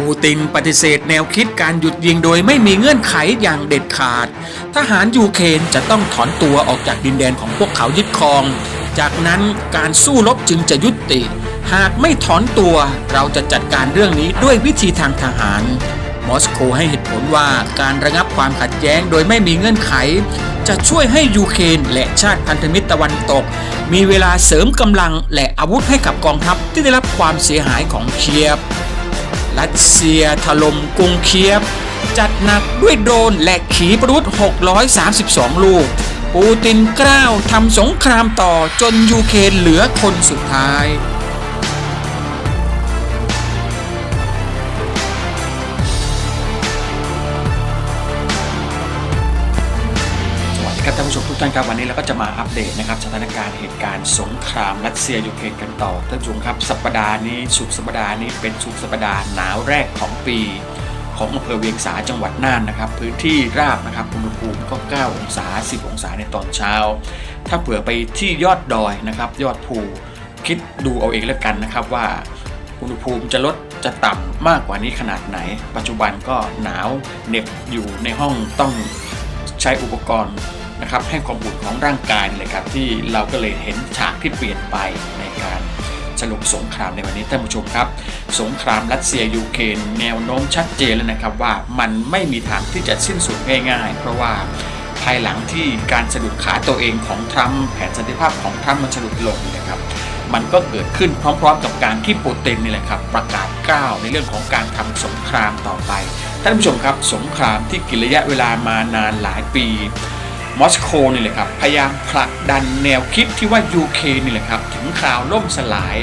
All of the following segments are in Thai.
ปูตินปฏิเสธแนวคิดการหยุดยิงโดยไม่มีเงื่อนไขอย่างเด็ดขาด ทหารยูเครนจะต้องถอนตัวออกจากดินแดนของพวกเขายึดครอง จากนั้นการสู้รบจึงจะยุติ หากไม่ถอนตัวเราจะจัดการเรื่องนี้ด้วยวิธีทางทหาร มอสโกให้เหตุผลว่าการระงับความขัดแย้งโดยไม่มีเงื่อนไข จะช่วยให้ยูเครนและชาติพันธมิตรตะวันตก มีเวลาเสริมกำลังและอาวุธให้กับกองทัพที่ได้รับความเสียหายของเคียฟ รัสเซียถล่มกรุงเคียบ จัดหนักด้วยโดรนและขีปนาวุธ 632 ลูก ปูตินกล้าวทำสงครามต่อจนยูเครนเหลือคนสุดท้าย ท่านผู้ชมทุกท่านครับวันนี้เราก็จะมาอัปเดตนะครับสถานการณ์เหตุการณ์สงครามรัสเซียยูเครนกันต่อท่านผู้ชมครับสัปดาห์นี้สุดสัปดาห์นี้เป็นสุดสัปดาห์หนาวแรกของปี ของอำเภอเวียงสาจังหวัดน่านนะครับ พื้นที่ราบนะครับอุณหภูมิก็ 9 องศา 10 องศาในตอนเช้า ถ้าเผื่อไปที่ยอดดอยนะครับ ยอดภูคิดดูเอาเองแล้วกันนะครับว่าอุณหภูมิจะลดจะต่ำมากกว่านี้ขนาดไหน ปัจจุบันก็หนาวเหน็บอยู่ในห้องต้องใช้อุปกรณ์ นะครับให้ความอุ่นของร่างกายเลยครับที่เราก็เลยเห็นฉากที่เปลี่ยนไปในการสรุปสงครามในวันนี้ท่านผู้ชมครับ สงครามรัสเซียยูเครนแนวโน้มชัดเจนแล้วนะครับว่ามันไม่มีทางที่จะสิ้นสุดง่ายๆ เพราะว่าภายหลังที่การสะดุดขาตัวเองของทรัมป์แผนสันติภาพของทรัมป์มันสะดุดลงนะครับมันก็เกิดขึ้นพร้อมๆ กับการที่ปูตินนี่แหละครับประกาศก้าวในเรื่องของการทำสงครามต่อไปท่านผู้ชมครับสงครามที่กินระยะเวลามานานหลายปี มอสโกนี่แหละครับพยายามผลักดันแนวคิดที่ว่ายูเครนนี่แหละครับถึงคราวล่มสลาย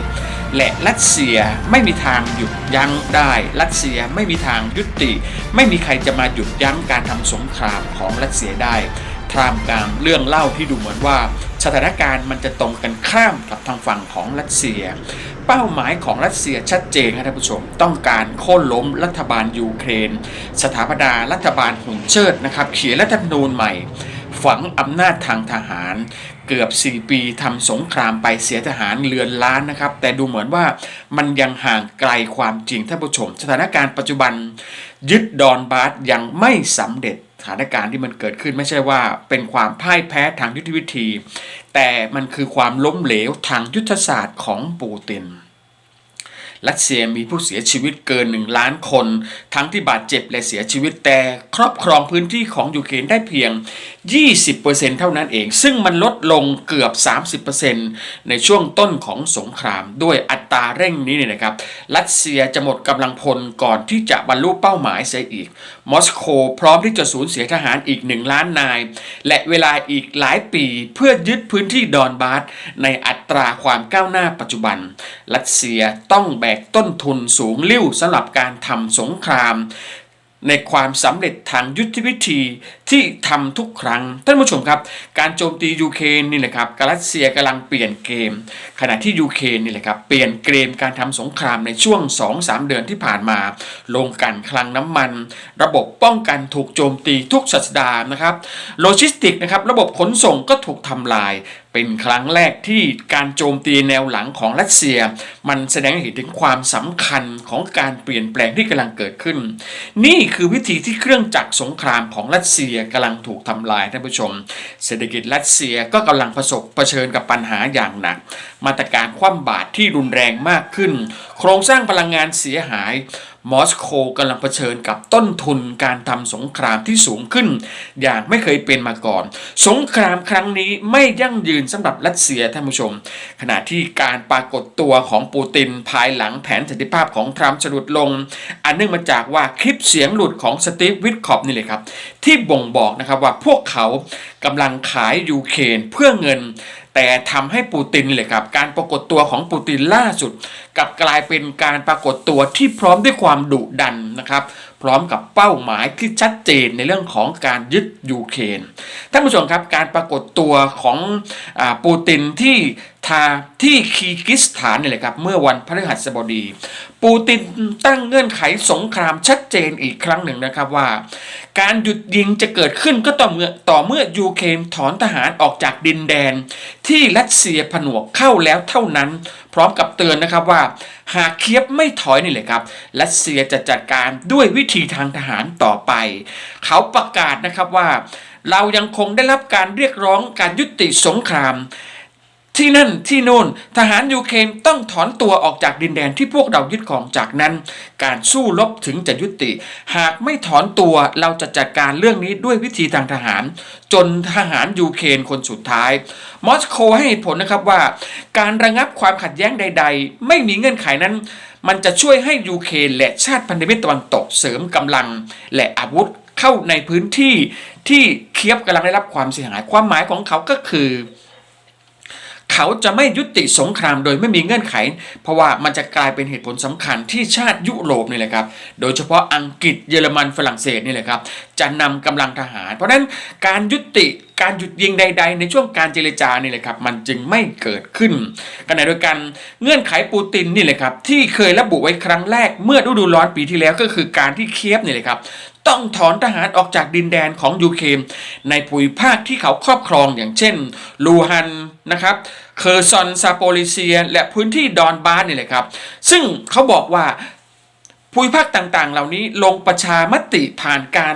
และรัสเซียไม่มีทางหยุดยั้งได้ รัสเซียไม่มีทางยุติ ไม่มีใครจะมาหยุดยั้งการทำสงครามของรัสเซียได้ท่ามกลางเรื่องเล่าที่ดูเหมือนว่า สถานการณ์มันจะตรงกันข้ามกับทางฝั่งของรัสเซีย เป้าหมายของรัสเซียชัดเจนครับท่านผู้ชม ต้องการโค่นล้มรัฐบาลยูเครน สถาปนารัฐบาลหุ่นเชิดนะครับเขียนรัฐธรรมนูญใหม่ ฝังอำนาจทางทหาร เกือบ 4 ปีทำสงครามไปเสียทหารเรือนล้านนะครับ แต่ดูเหมือนว่ามันยังห่างไกลความจริงท่านผู้ชม สถานการณ์ปัจจุบัน ยึดดอนบาสยังไม่สำเร็จสถานการณ์ที่มันเกิดขึ้นไม่ใช่ว่าเป็นความพ่ายแพ้ทางยุทธวิธี แต่มันคือความล้มเหลวทางยุทธศาสตร์ของปูติน รัสเซียมีผู้เสียชีวิตเกิน 1 ล้านคน ทั้งที่บาดเจ็บและเสียชีวิตแต่ครอบครองพื้นที่ของยูเครนได้เพียง 20%เท่านั้นเอง ซึ่งมันลดลงเกือบ 30%ในช่วงต้นของสงคราม ด้วยอัตราเร่งนี้เนี่ยนะครับ รัสเซียจะหมดกำลังพลก่อนที่จะบรรลุเป้าหมายเสียอีก มอสโกพร้อมที่จะสูญเสียทหารอีกหนึ่งล้านนาย และเวลาอีกหลายปีเพื่อยึดพื้นที่ดอนบาสในอัตราความก้าวหน้าปัจจุบัน รัสเซียต้องแบกต้นทุนสูงลิ่วสำหรับการทำสงคราม ในความสำเร็จทางยุทธวิธีที่ทำทุกครั้ง ท่านผู้ชมครับ การโจมตียูเครนนี่แหละครับกรัสเซียกำลังเปลี่ยนเกม ขณะที่ยูเครนนี่แหละครับเปลี่ยนเกมการทำสงครามในช่วง 2-3 เดือนที่ผ่านมา ลงกันคลังน้ำมัน ระบบป้องกันถูกโจมตีทุกสัปดาห์นะครับโลจิสติกนะครับระบบขนส่งก็ถูกทำลาย เป็นครั้งแรกที่การโจมตีแนวหลังของรัสเซีย มันแสดงให้เห็นถึงความสำคัญของการเปลี่ยนแปลงที่กำลังเกิดขึ้น นี่คือวิธีที่เครื่องจักรสงครามของรัสเซียกำลังถูกทำลายท่านผู้ชม เศรษฐกิจรัสเซียก็กำลังประสบเผชิญกับปัญหาอย่างหนัก มาตรการคว่ำบาตรที่รุนแรงมากขึ้น โครงสร้างพลังงานเสียหาย มอสโกกำลังเผชิญกับต้นทุนการทำสงครามที่สูงขึ้น อย่างไม่เคยเป็นมาก่อน สงครามครั้งนี้ไม่ยั่งยืนสำหรับรัสเซียท่านผู้ชม ขณะที่การปรากฏตัวของปูตินภายหลังแผนสันติภาพของทรัมป์สะดุดลง อันเนื่องมาจากว่าคลิปเสียงหลุดของสตีฟวิทคอปนี่เลยครับ ที่บ่งบอกนะครับว่าพวกเขากำลังขายยูเครนเพื่อเงิน แต่ทำให้ปูตินเลยครับ การปรากฏตัวของปูตินล่าสุดกลับกลายเป็นการปรากฏตัวที่พร้อมด้วยความดุดันนะครับ พร้อมกับเป้าหมายที่ชัดเจนในเรื่องของการยึดยูเครนท่านผู้ชมครับการปรากฏตัวของอปูตินที่ ทาที่คีกิสถานนี่แหละครับ เมื่อวันพฤหัสบดี ปูตินตั้งเงื่อนไขสงครามชัดเจนอีกครั้งหนึ่งนะครับว่า การหยุดยิงจะเกิดขึ้นก็ต่อเมื่อต่อเมื่อยูเครนถอนทหารออกจากดินแดน ที่รัสเซียผนวกเข้าแล้วเท่านั้น พร้อมกับเตือนนะครับว่า หากเคียบไม่ถอยนี่เลยครับรัสเซียจะจัดการด้วยวิธีทางทหารต่อไป เขาประกาศนะครับว่า เรายังคงได้รับการเรียกร้องการยุติสงคราม ที่นั่นที่โน่นทหารยูเครนต้องถอนตัวออกจากดินแดนที่พวกเรายึดของจากนั้น การสู้รบถึงจะยุติ หากไม่ถอนตัวเราจะจัดการเรื่องนี้ด้วยวิธีทางทหาร จนทหารยูเครนคนสุดท้าย มอสโกให้ผลนะครับว่า การระงับความขัดแย้งใด ๆ ไม่มีเงื่อนไขนั้นมันจะช่วยให้ยูเครนและชาติพันธมิตรตะวันตกเสริมกำลัง และอาวุธเข้าในพื้นที่ที่เคียบกำลังได้รับความเสียหายความหมายของเขาก็คือ เขาจะไม่ยุติสงครามโดยไม่มีเงื่อนไข เพราะว่ามันจะกลายเป็นเหตุผลสำคัญที่ชาติยุโรปนี่แหละครับ โดยเฉพาะอังกฤษเยอรมันฝรั่งเศสนี่แหละครับ จะนำกำลังทหาร เพราะฉะนั้นการยุติการหยุดยิงใด ๆ ในช่วงการเจรจานี่แหละครับมันจึงไม่เกิดขึ้นขณะเดียกันเงื่อนไขปูตินนี่แหละครับที่เคยระบุไว้ครั้งแรกเมื่อฤดูร้อนปีที่แล้วก็คือการที่เคียบนี่แหละครับต้องถอนทหารออกจากดินแดนของยูเครนในภูมิภาคที่เขาครอบครองอย่างเช่น ลูฮันนะครับ เคอร์ซอนซาโปลิเซีย และพื้นที่ดอนบาสนี่แหละครับ ซึ่งเขาบอกว่าภูมิภาคต่างๆ เหล่านี้ลงประชามติผ่านการ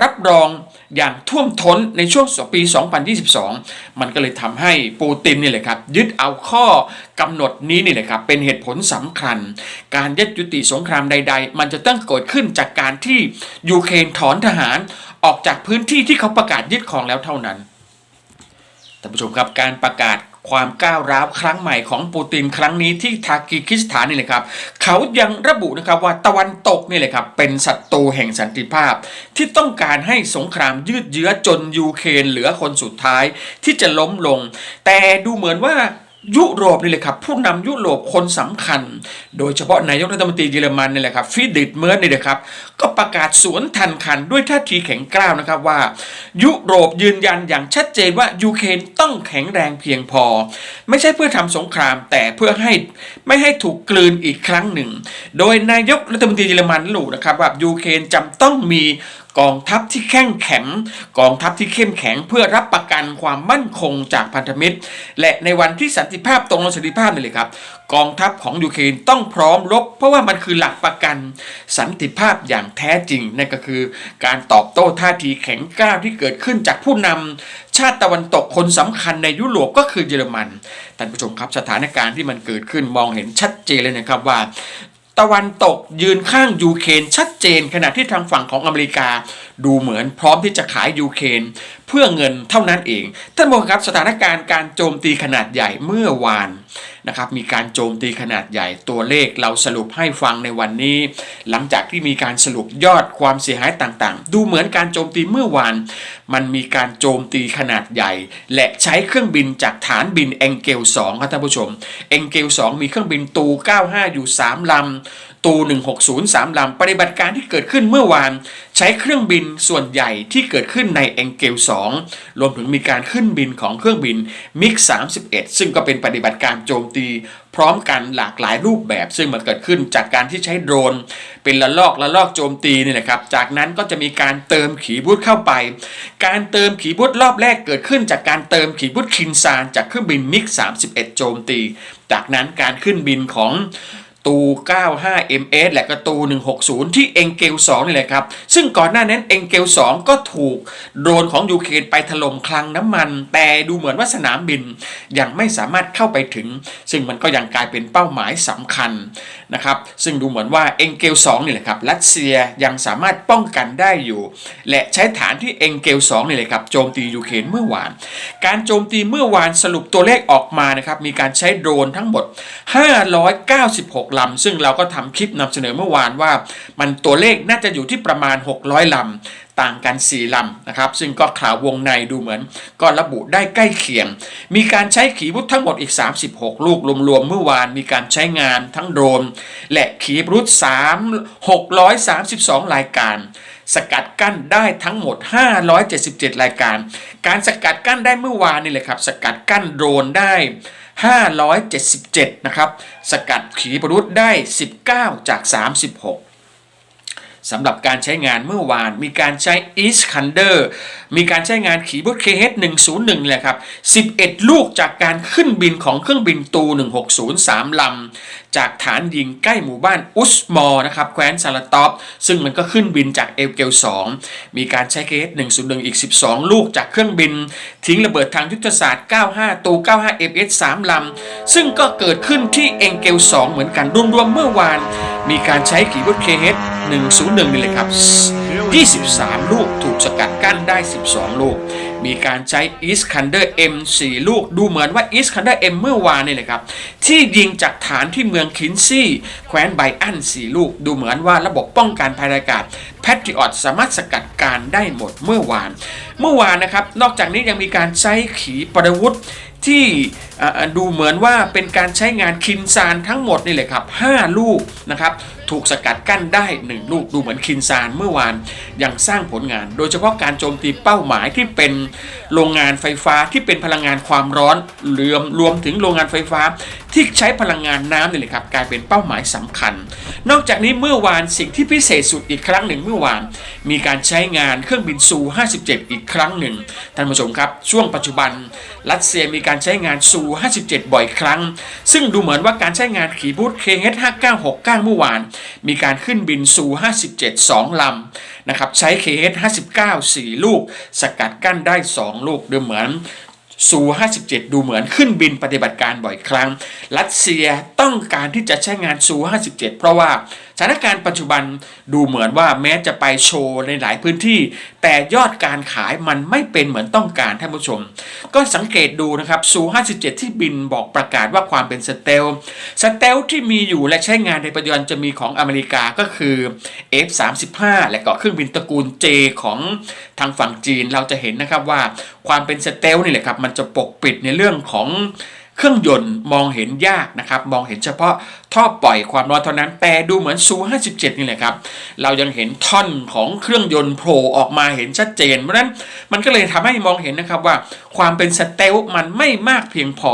รับรองอย่างท่วมท้นในช่วงปี 2022 มันก็เลยทำให้ปูตินนี่แหละครับ ยึดเอาข้อกำหนดนี้นี่แหละครับ เป็นเหตุผลสำคัญ การยึดยุติสงครามใด ๆ มันจะต้องเกิดขึ้นจากการที่ยูเครนถอนทหารออกจากพื้นที่ที่เขาประกาศยึดครองแล้วเท่านั้นท่านผู้ชมครับการประกาศ ความก้าวร้าวครั้งใหม่ของปูตินครั้งนี้ที่ทากิคิสถานนี่แหละครับ เขายังระบุนะครับว่าตะวันตกนี่แหละครับเป็นศัตรูแห่งสันติภาพ ที่ต้องการให้สงครามยืดเยื้อจนยูเครนเหลือคนสุดท้ายที่จะล้มลง แต่ดูเหมือนว่า ยุโรปนี่แหละครับผู้นำยุโรปคนสำคัญ โดยเฉพาะนายกรัฐมนตรีเยอรมันนี่แหละครับฟิดิตเมิร์ดนี่แหละครับก็ประกาศสวนทันคันด้วยท่าทีแข็งกร้าวนะครับว่า ยุโรปยืนยันอย่างชัดเจนว่ายูเครนต้องแข็งแรงเพียงพอ ไม่ใช่เพื่อทำสงครามแต่เพื่อให้ไม่ให้ถูกกลืนอีกครั้งหนึ่ง โดยนายกรัฐมนตรีเยอรมันระบุนะครับว่ายูเครนจำต้องมี กองทัพที่แข็งแข็งกองทัพที่เข้มแข็งเพื่อรับประกันความมั่นคงจากพันธมิตร และในวันที่สันติภาพตรงลงสันติภาพนี่เลยครับ กองทัพของยูเครนต้องพร้อมรบ เพราะว่ามันคือหลักประกันสันติภาพอย่างแท้จริงนั่นก็คือ การตอบโต้ท่าทีแข็งกร้าวที่เกิดขึ้นจากผู้นำชาติตะวันตกคนสำคัญในยุโรปก็คือเยอรมันท่านผู้ชมครับสถานการณ์ที่มันเกิดขึ้นมองเห็นชัดเจนเลยนะครับว่า ตะวันตกยืนข้างยูเครนชัดเจนขณะที่ทางฝั่งของอเมริกา ดูเหมือนพร้อมที่จะขายยูเครนเพื่อเงินเท่านั้นเอง ท่านผู้ชมครับสถานการณ์การโจมตีขนาดใหญ่เมื่อวาน นะครับมีการโจมตีขนาดใหญ่ตัวเลขเราสรุปให้ฟังในวันนี้ หลังจากที่มีการสรุปยอดความเสียหายต่างๆ ดูเหมือนการโจมตีเมื่อวาน มันมีการโจมตีขนาดใหญ่ และใช้เครื่องบินจากฐานบินเอ็งเกล2ครับท่านผู้ชมเอ็งเกล2มีเครื่องบินตู 95 อยู่ 3 ลำตู 160 3 ลำ ปฏิบัติการที่เกิดขึ้นเมื่อวาน ใช้เครื่องบินส่วนใหญ่ที่เกิดขึ้นในเอ็งเกล2 รวมถึงมีการขึ้นบินของเครื่องบินมิก31 ซึ่งก็เป็นปฏิบัติการโจมตีพร้อมกันหลากหลายรูปแบบ ซึ่งมันเกิดขึ้นจากการที่ใช้โดรน เป็นละลอกละลอกโจมตีนี่แหละครับ จากนั้นก็จะมีการเติมขีบุตเข้าไป การเติมขีบุตรอบแรกเกิดขึ้น จากการเติมขีบุตคินซานจากเครื่องบินมิก31 โจมตี จากนั้นการขึ้นบินของ ตู 95 MS และก็ตู 160 ที่เอ็งเกล2นี่แหละครับ ซึ่งก่อนหน้านั้นเอ็งเกล2ก็ถูกโดรนของยูเครนไปถล่มคลังน้ำมัน แต่ดูเหมือนว่าสนามบินยังไม่สามารถเข้าไปถึง ซึ่งมันก็ยังกลายเป็นเป้าหมายสำคัญนะครับ ซึ่งดูเหมือนว่าเอ็งเกล2นี่แหละครับ รัสเซียยังสามารถป้องกันได้อยู่ และใช้ฐานที่เอ็งเกล2นี่แหละครับโจมตียูเครนเมื่อวาน การโจมตีเมื่อวานสรุปตัวเลขออกมานะครับมีการใช้โดรนทั้งหมด 596ลำซึ่งเราก็ทำคลิปนำเสนอเมื่อวานว่า มันตัวเลขน่าจะอยู่ที่ประมาณ 600ลำต่างกัน 4ลำนะครับซึ่งก็ข่าววงในดูเหมือน ก็ระบุได้ใกล้เคียง มีการใช้ขีปนาวุธทั้งหมดอีก 36 ลูกรวมๆเมื่อวานมีการใช้งานทั้งโดรนและขีปนาวุธ3 632 รายการสกัดกั้นได้ทั้งหมด 577 รายการ การสกัดกั้นได้เมื่อวานนี่แหละครับ สกัดกั้นโดรนได้ 577 นะครับ สกัดขีปนาวุธได้ 19 จาก 36 สำหรับการใช้งานเมื่อวาน มีการใช้ Iskander มีการใช้งานขีปนาวุธ KH-101 แหลยครับ 11 ลูกจากการขึ้นบินของเครื่องบินตู 160 3 ลำ จากฐานยิงใกล้หมู่บ้านอุสมอนะครับแคว้นซาลาตอปซึ่งมันก็ขึ้นบินจากเอลเกล 2 มีการใช้ KH-101 อีก 12 ลูกจากเครื่องบิน ทิ้งระเบิดทางยุทธศาสตร์ 95 ตู 95 FS 3 ลำ ซึ่งก็เกิดขึ้นที่เอลเกล 2 เหมือนกันรวมๆเมื่อวาน มีการใช้ขีปนาวุธ KH-101 หนึ่งนี่เลยครับ 23 ลูกถูกสกัดกั้นได้ 12 ลูก มีการใช้อีสคันเดอร์เอ็มสลูก ดูเหมือนว่าอีสคันเดอร์เอ็มเมื่อวานนี่เลยครับ ที่ยิงจากฐานที่เมืองคินซี่ แควนไบอัน 4 ลูก ดูเหมือนว่าระบบป้องกันภายในอากาศแพทริออตสามารถสกัดการได้หมดเมื่อวาน เมื่อวานนะครับ นอกจากนี้ยังมีการใช้ขีปนาวุธ ที่ดูเหมือนว่าเป็นการใช้งานคินซานทั้งหมดนี่เลยครับ 5 ลูกนะครับถูกสกัดกั้นได้ 1 ลูกดูเหมือนคินซานเมื่อวานยังสร้างผลงาน โดยเฉพาะการโจมตีเป้าหมายที่เป็นโรงงานไฟฟ้าที่เป็นพลังงานความร้อนรวมรวมถึงโรงงานไฟฟ้า ที่ใช้พลังงานน้ำนี่เลยครับกลายเป็นเป้าหมายสำคัญ นอกจากนี้เมื่อวานสิ่งที่พิเศษสุดอีกครั้งหนึ่งเมื่อวาน มีการใช้งานเครื่องบินซู 57 อีกครั้งหนึ่งท่านผู้ชมครับช่วงปัจจุบัน รัสเซียมีการใช้งานซู 57 บ่อยครั้ง ซึ่งดูเหมือนว่าการใช้งานขีปนาวุธ KH 5969 เมื่อวาน มีการขึ้นบินซู 57 2 ลำนะครับใช้ KH 59 4 ลูก สกัดกั้นได้ 2 ลูกดูเหมือน ซู57 ดูเหมือนขึ้นบินปฏิบัติการบ่อยครั้ง รัสเซียต้องการที่จะใช้งานซู57 เพราะว่า ถานการณ์ปัจจุบันดูเหมือนว่าแม้จะไปโชว์ในหลายพื้นที่ แต่ยอดการขายมันไม่เป็นเหมือนต้องการท่านผู้ชม ก็สังเกตดูนะครับซู57 ที่บินบอกประกาศว่าความเป็นสเตลสเตลที่มีอยู่และใช้งานในปัจจุบันจะมีของอเมริกาก็คือ F35 และก็เครื่องบินตระกูล J ของทางฝั่งจีนเราจะเห็นนะครับว่าความเป็นสเตลนี่แหละครับมันจะปกปิดในเรื่องของ เครื่องยนต์มองเห็นยากนะครับ มองเห็นเฉพาะท่อปล่อยความร้อนเท่านั้น แต่ดูเหมือนซู57 นี่แหละครับ เรายังเห็นท่อนของเครื่องยนต์โผล่ออกมาเห็นชัดเจน เพราะฉะนั้นมันก็เลยทำให้มองเห็นนะครับว่าความเป็นสเตลมันไม่มากเพียงพอ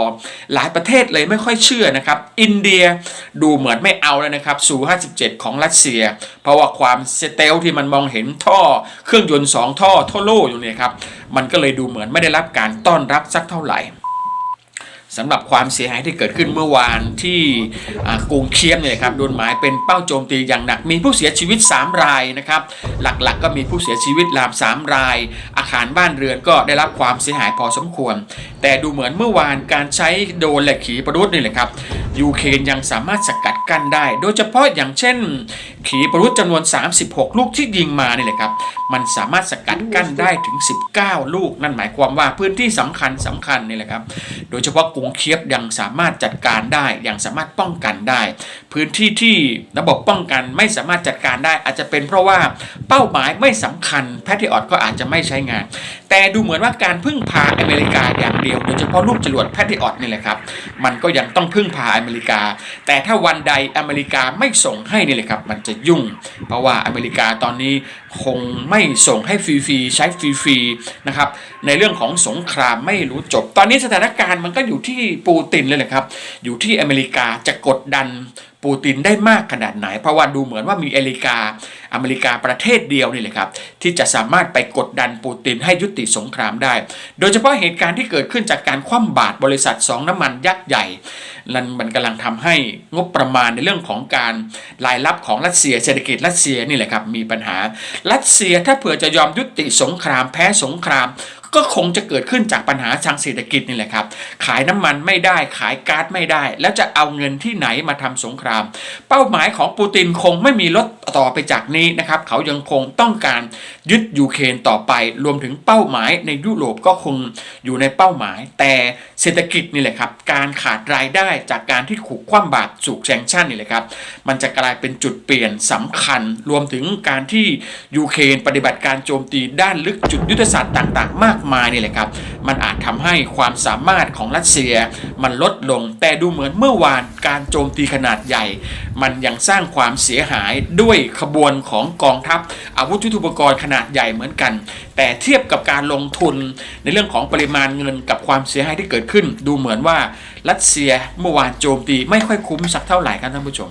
หลายประเทศเลยไม่ค่อยเชื่อนะครับ อินเดียดูเหมือนไม่เอาแล้วนะครับซู57 ของรัสเซีย เพราะว่าความสเตลที่มันมองเห็นท่อเครื่องยนต์ 2 ท่อท่อโล่อยู่เนี่ยครับ มันก็เลยดูเหมือนไม่ได้รับการต้อนรับสักเท่าไหร่ สำหรับความเสียหายที่เกิดขึ้นเมื่อวานที่กรุงเคียฟเนี่ยครับโดนหมายเป็นเป้าโจมตีอย่างหนักมีผู้เสียชีวิต 3 รายนะครับ หลักๆ ก็มีผู้เสียชีวิตราม 3 ราย อาคารบ้านเรือนก็ได้รับความเสียหายพอสมควร แต่ดูเหมือนเมื่อวานการใช้โดรนและขีปนาวุธนี่แหละครับยูเครนยังสามารถสกัดกั้นได้ โดยเฉพาะอย่างเช่น ขีปนาวุธจำนวน 36 ลูกที่ยิงมานี่แหละครับมันสามารถสกัดกั้นได้ถึง 19 ลูก นั่นหมายความว่าพื้นที่สำคัญสำคัญนี่แหละครับโดยเฉพาะกรุงเคียบยังสามารถจัดการได้ยังสามารถป้องกันได้ พื้นที่ที่ระบบป้องกันไม่สามารถจัดการได้ อาจจะเป็นเพราะว่าเป้าหมายไม่สำคัญแพทริออตก็อาจจะไม่ใช้งาน แต่ดูเหมือนว่าการพึ่งพาอเมริกาอย่างเดียวโดยเฉพาะลูกจรวดแพทริออตนี่แหละครับมันก็ยังต้องพึ่งพาอเมริกา แต่ถ้าวันใดอเมริกาไม่ส่งให้นี่แหละครับมันจะยุ่ง เพราะว่าอเมริกาตอนนี้คงไม่ส่งให้ฟรีๆใช้ฟรีๆนะครับในเรื่องของสงครามไม่รู้จบ ตอนนี้สถานการณ์มันก็อยู่ที่ปูตินเลยแหละครับอยู่ที่อเมริกาจะกดดันปูตินได้มากขนาดไหน เพราะว่าดูเหมือนว่ามีอเมริกาอเมริกาประเทศเดียวนี่แหละครับ ที่จะสามารถไปกดดันปูตินให้ยุติสงครามได้ โดยเฉพาะเหตุการณ์ที่เกิดขึ้นจากการคว่ำบาตรบริษัทสองน้ำมันยักษ์ใหญ่นั่นมันกำลังทำให้งบประมาณในเรื่องของการรายรับของรัสเซียเศรษฐกิจรัสเซียนี่แหละครับมีปัญหารัสเซียถ้าเผื่อจะยอมยุติสงครามแพ้สงคราม ก็คงจะเกิดขึ้นจากปัญหาทางเศรษฐกิจนี่แหละครับ ขายน้ำมันไม่ได้ขายก๊าซไม่ได้ แล้วจะเอาเงินที่ไหนมาทำสงคราม เป้าหมายของปูตินคงไม่มีลดต่อไปจากนี้นะครับ เขายังคงต้องการยึดยูเครนต่อไป รวมถึงเป้าหมายในยุโรปก็คงอยู่ในเป้าหมาย แต่เศรษฐกิจนี่แหละครับ การขาดรายได้จากการที่ถูกคว่ำบาตรสูกแซงชั่นนี่แหละครับ มันจะกลายเป็นจุดเปลี่ยนสำคัญ รวมถึงการที่ยูเครนปฏิบัติการโจมตีด้านลึกจุดยุทธศาสตร์ต่าง ๆ มากมายนี่แหละครับ มันอาจทำให้ความสามารถของรัสเซียมันลดลง แต่ดูเหมือนเมื่อวานการโจมตีขนาดใหญ่ มันยังสร้างความเสียหายด้วยขบวนของกองทัพ อาวุธยุทโธปกรณ์ขนาดใหญ่เหมือนกัน แต่เทียบกับการลงทุนในเรื่องของปริมาณเงินกับความเสียหายที่เกิดขึ้น ดูเหมือนว่ารัสเซียเมื่อวานโจมตีไม่ค่อยคุ้มสักเท่าไหร่ครับท่านผู้ชม